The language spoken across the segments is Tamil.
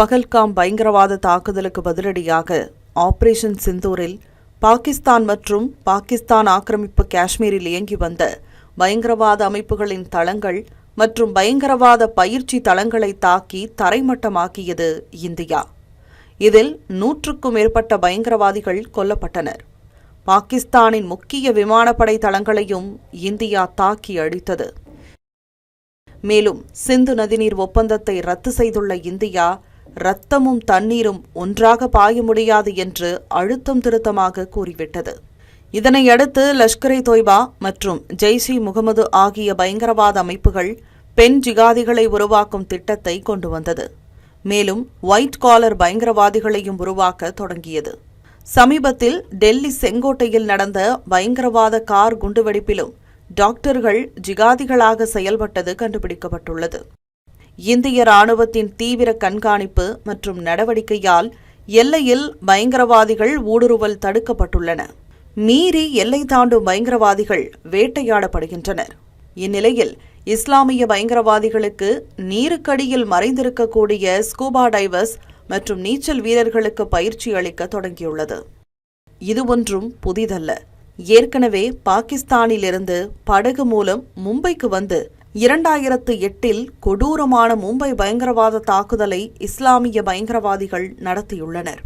பகல்காம் பயங்கரவாத தாக்குதலுக்கு பதிலடியாக ஆபரேஷன் சிந்தூரில் பாகிஸ்தான் மற்றும் பாகிஸ்தான் ஆக்கிரமிப்பு காஷ்மீரில் இயங்கி வந்த பயங்கரவாத அமைப்புகளின் தளங்கள் மற்றும் பயங்கரவாத பயிற்சி தளங்களை தாக்கி தரைமட்டமாக்கியது இந்தியா. இதில் நூற்றுக்கும் மேற்பட்ட பயங்கரவாதிகள் கொல்லப்பட்டனர். பாகிஸ்தானின் முக்கிய விமானப்படை தளங்களையும் இந்தியா தாக்கி அழித்தது. மேலும் சிந்து நதிநீர் ஒப்பந்தத்தை ரத்து செய்துள்ள இந்தியா ரத்தமும் தண்ணீரும் ஒன்றாக பாய முடியாது என்று அழுத்தம் திருத்தமாக கூறிவிட்டது. இதனையடுத்து லஷ்கர் இ தொய்பா மற்றும் ஜெய்ஷ் இ முகமது ஆகிய பயங்கரவாத அமைப்புகள் பெண் ஜிகாதிகளை உருவாக்கும் திட்டத்தை கொண்டு வந்தது. மேலும் ஒயிட் காலர் பயங்கரவாதிகளையும் உருவாக்க தொடங்கியது. சமீபத்தில் டெல்லி செங்கோட்டையில் நடந்த பயங்கரவாத கார் குண்டுவெடிப்பிலும் டாக்டர்கள் ஜிகாதிகளாக செயல்பட்டது கண்டுபிடிக்கப்பட்டுள்ளது. இந்திய ராணுவத்தின் தீவிர கண்காணிப்பு மற்றும் நடவடிக்கையால் எல்லையில் பயங்கரவாதிகள் ஊடுருவல் தடுக்கப்பட்டுள்ளன. மீறி எல்லை தாண்டும் பயங்கரவாதிகள் வேட்டையாடப்படுகின்றனர். இந்நிலையில் இஸ்லாமிய பயங்கரவாதிகளுக்கு நீருக்கடியில் மறைந்திருக்கக்கூடிய ஸ்கூபா டைவர்ஸ் மற்றும் நீச்சல் வீரர்களுக்கு பயிற்சி அளிக்க தொடங்கியுள்ளது. இது ஒன்றும் புதிதல்ல. ஏற்கனவே பாகிஸ்தானிலிருந்து படகு மூலம் மும்பைக்கு வந்து இரண்டாயிரத்து எட்டில் கொடூரமான மும்பை பயங்கரவாத தாக்குதலை இஸ்லாமிய பயங்கரவாதிகள் நடத்தியுள்ளனர்.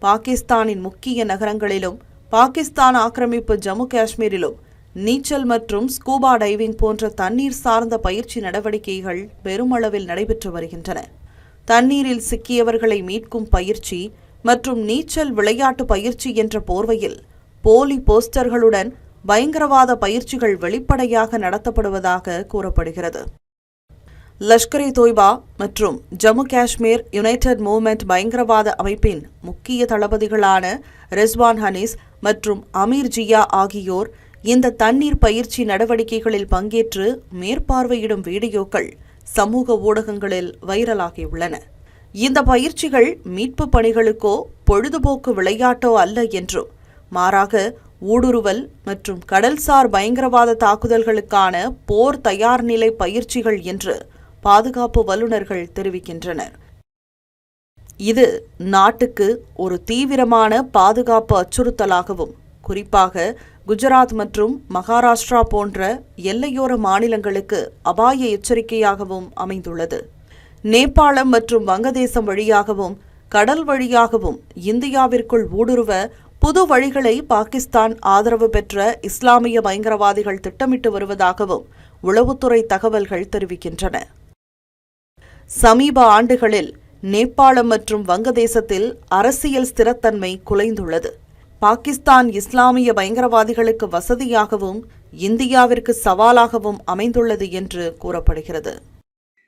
பாகிஸ்தானின் முக்கிய நகரங்களிலும் பாகிஸ்தான் ஆக்கிரமிப்பு ஜம்மு காஷ்மீரிலும் நீச்சல் மற்றும் ஸ்கூபா டைவிங் போன்ற தண்ணீர் சார்ந்த பயிற்சி நடவடிக்கைகள் பெருமளவில் நடைபெற்று வருகின்றன. தண்ணீரில் சிக்கியவர்களை மீட்கும் பயிற்சி மற்றும் நீச்சல் விளையாட்டு பயிற்சி என்ற போர்வையில் போலி போஸ்டர்களுடன் பயங்கரவாத பயிற்சிகள் வெளிப்படையாக நடத்தப்படுவதாக கூறப்படுகிறது. லஷ்கர் இ தொய்பா மற்றும் ஜம்மு காஷ்மீர் யுனைடெட் மூவ்மெண்ட் பயங்கரவாத அமைப்பின் முக்கிய தளபதிகளான ரெஸ்வான் ஹனீஸ் மற்றும் அமீர் ஜியா ஆகியோர் இந்த தண்ணீர் பயிற்சி நடவடிக்கைகளில் பங்கேற்று மேற்பார்வையிடும் வீடியோக்கள் சமூக ஊடகங்களில் வைரலாகியுள்ளன. இந்த பயிற்சிகள் மீட்பு பணிகளுக்கோ பொழுதுபோக்கு விளையாட்டோ அல்ல என்றும் மாறாக ஊடுருவல் மற்றும் கடல்சார் பயங்கரவாத தாக்குதல்களுக்கான போர் தயார்நிலை பயிற்சிகள் என்று பாதுகாப்பு வல்லுநர்கள் தெரிவிக்கின்றனர். இது நாட்டுக்கு ஒரு தீவிரமான பாதுகாப்பு அச்சுறுத்தலாகவும் குறிப்பாக குஜராத் மற்றும் மகாராஷ்டிரா போன்ற எல்லையோர மாநிலங்களுக்கு அபாய எச்சரிக்கையாகவும் அமைந்துள்ளது. நேபாளம் மற்றும் வங்கதேசம் வழியாகவும் கடல் வழியாகவும் இந்தியாவிற்குள் ஊடுருவ புது வழிகளை பாகிஸ்தான் ஆதரவு பெற்ற இஸ்லாமிய பயங்கரவாதிகள் திட்டமிட்டு வருவதாகவும் உளவுத்துறை தகவல்கள் தெரிவிக்கின்றன. சமீப ஆண்டுகளில் நேபாளம் மற்றும் வங்கதேசத்தில் அரசியல் ஸ்திரத்தன்மை குலைந்துள்ளது. பாகிஸ்தான் இஸ்லாமிய பயங்கரவாதிகளுக்கு வசதியாகவும் இந்தியாவிற்கு சவாலாகவும் அமைந்துள்ளது என்று கூறப்படுகிறது.